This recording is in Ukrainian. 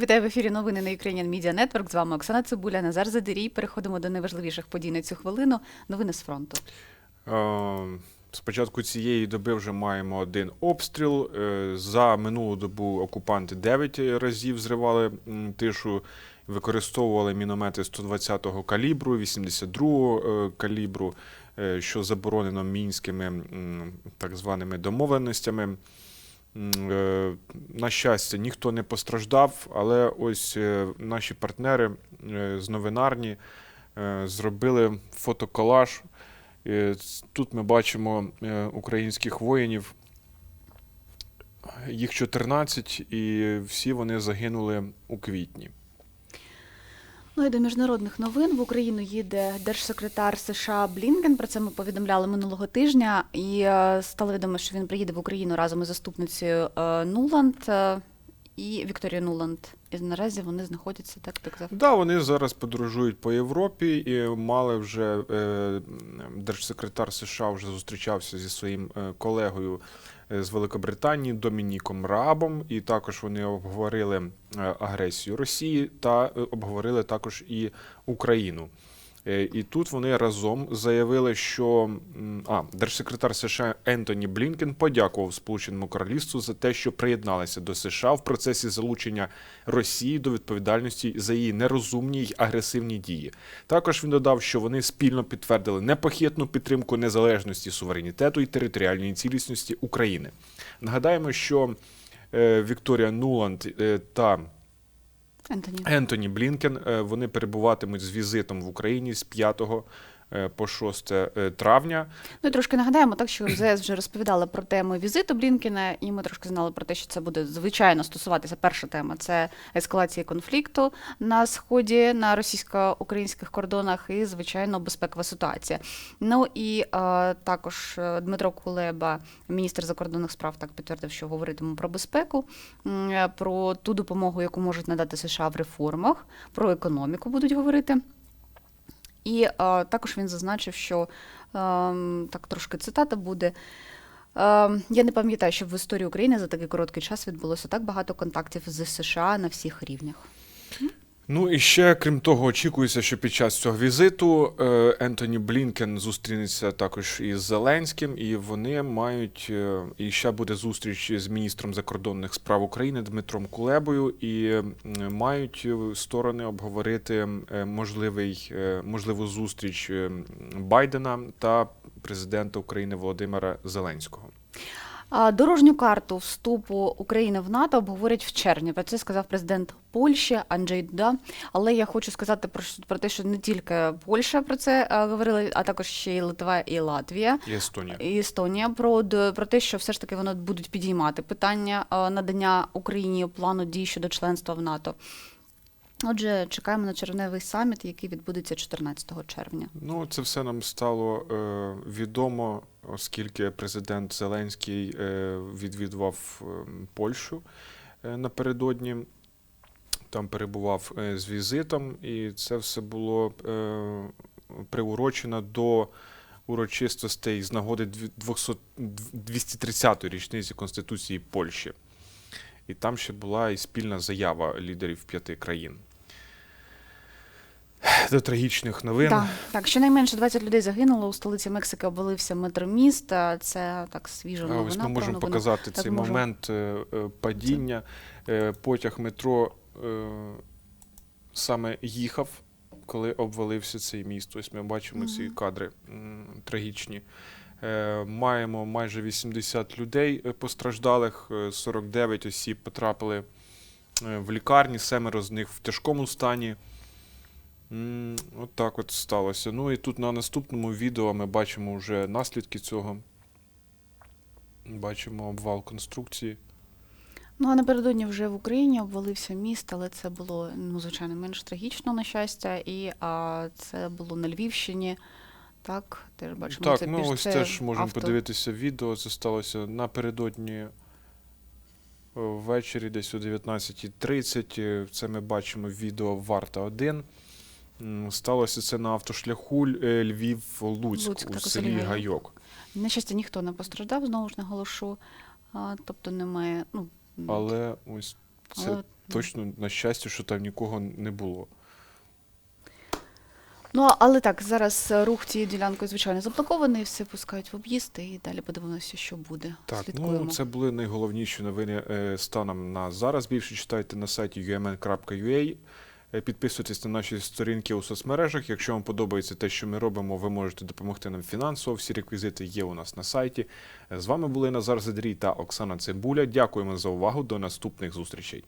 Вітаю в ефірі новини на Ukrainian Media Network. З вами Оксана Цибуля, Назар Задирій. Переходимо до найважливіших подій на цю хвилину. Новини з фронту. Е, З початку цієї доби вже маємо один обстріл. Е, За минулу добу окупанти 9 разів зривали тишу, використовували міномети 120-го калібру, 82-го е, калібру, що заборонено мінськими так званими домовленостями. Е, На щастя, ніхто не постраждав, але ось е, наші партнери е, з новинарні зробили фотоколаж. Тут ми бачимо українських воїнів. Їх 14, і всі вони загинули у квітні. Ну і до міжнародних новин в Україну їде держсекретар США Блінкен. Про це ми повідомляли минулого тижня. І е, стало відомо, що він приїде в Україну разом із заступницею е, Нуланд е, і Вікторією Нуланд. І наразі вони знаходяться так, так за Да, вони зараз подорожують по Європі і мали вже е, держсекретар США вже зустрічався зі своїм колегою з Великобританії Домініком Рабом, і також вони обговорили е, агресію Росії та е, обговорили також і Україну. Е, І тут вони разом заявили, що а, держсекретар США Ентоні Блінкен подякував Сполученому Королівству за те, що приєдналися до США в процесі залучення Росії до відповідальності за її нерозумні й агресивні дії. Також він додав, що вони спільно підтвердили непохитну підтримку незалежності, суверенітету і територіальної цілісності України. Нагадаємо, що е, Вікторія Нуланд е, та Ентоні. Ентоні Блінкен е, вони перебуватимуть з візитом в Україні з 5 е, по 6 е, травня. Ну і трошки нагадаємо, так що МЗС вже розповідала про тему візиту Блінкена, і ми трошки знали про те, що це буде звичайно стосуватися. Перша тема це ескалація конфлікту на сході на російсько-українських кордонах, і звичайно безпекова ситуація. Ну і е, також е, Дмитро Кулеба, міністр закордонних справ, так підтвердив, що говоритиме про безпеку, е, про ту допомогу, яку можуть надати США в реформах, про економіку будуть говорити. І е, також він зазначив, що е, так трошки цитата буде. Е, я не пам'ятаю, щоб в історії України за такий короткий час відбулося так багато контактів з США на всіх рівнях. Ну і ще крім того, очікується, що під час цього візиту е, Ентоні Блінкен зустрінеться також із Зеленським, і вони мають е, і ще буде зустріч з міністром закордонних справ України Дмитром Кулебою, і е, мають сторони обговорити можливий можливу зустріч Байдена та президента України Володимира Зеленського. Дорожню карту вступу України в НАТО обговорять в червні. Про це сказав президент Польщі Анджей Дуда. Але я хочу сказати про, про те, що не тільки Польща про це е, говорила, а також ще й Литва і Латвія. І Естонія. і Естонія про, про те, що все ж таки вони будуть підіймати питання е, надання Україні плану дій щодо членства в НАТО. Отже, чекаємо на червневий саміт, який відбудеться 14 червня. Ну, це все нам стало е, відомо, оскільки президент Зеленський е, відвідував е, Польщу е, напередодні. Там перебував е, з візитом, і це все було е, приурочено до урочистостей з нагоди дві- 200 230-ї річниці Конституції Польщі. І там ще була і спільна заява лідерів п'яти країн. До трагічних новин. Так, так, щонайменше 20 людей загинуло. У столиці Мексики обвалився метроміст. а Це так свіжо новина. ось ми можемо новину. показати Так, цей можемо. момент е, е, падіння. Е, Потяг метро е, саме їхав, коли обвалився цей міст. Ось ми бачимо ці кадри трагічні. Е, Маємо майже 80 людей е, постраждалих, е, 49 осіб потрапили е, в лікарні, семеро з них в тяжкому стані. От так от сталося. Ну і тут на наступному відео ми бачимо вже наслідки цього. Бачимо обвал конструкції. Ну а напередодні вже в Україні обвалився міст, але це було ну звичайно менш трагічно на щастя, і а, це було на Львівщині. Так, теж бачимо так, це ну ось це теж можемо авто. подивитися відео. Це сталося напередодні е, ввечері, десь о 19.30. Е, Це ми бачимо відео Варта 1. Сталося це на автошляху е, Львів-Луцьк Луцьк, у селі Гайок. На щастя, ніхто не постраждав, знову ж наголошу. А, тобто немає. Ну, Але ось Це Але- точно на щастя, що там нікого не було. Ну, але так, зараз рух цією ділянкою, звичайно, заблокований, все пускають в об'їзд, і далі подивимося, що буде. Так, Слідкуємо. ну це були найголовніші новини е, станом на зараз. Більше читайте на сайті umn.ua. Е, Підписуйтесь на наші сторінки у соцмережах. Якщо вам подобається те, що ми робимо, ви можете допомогти нам фінансово. Всі реквізити є у нас на сайті. Е, З вами були Назар Задрій та Оксана Цибуля. Дякуємо за увагу. До наступних зустрічей.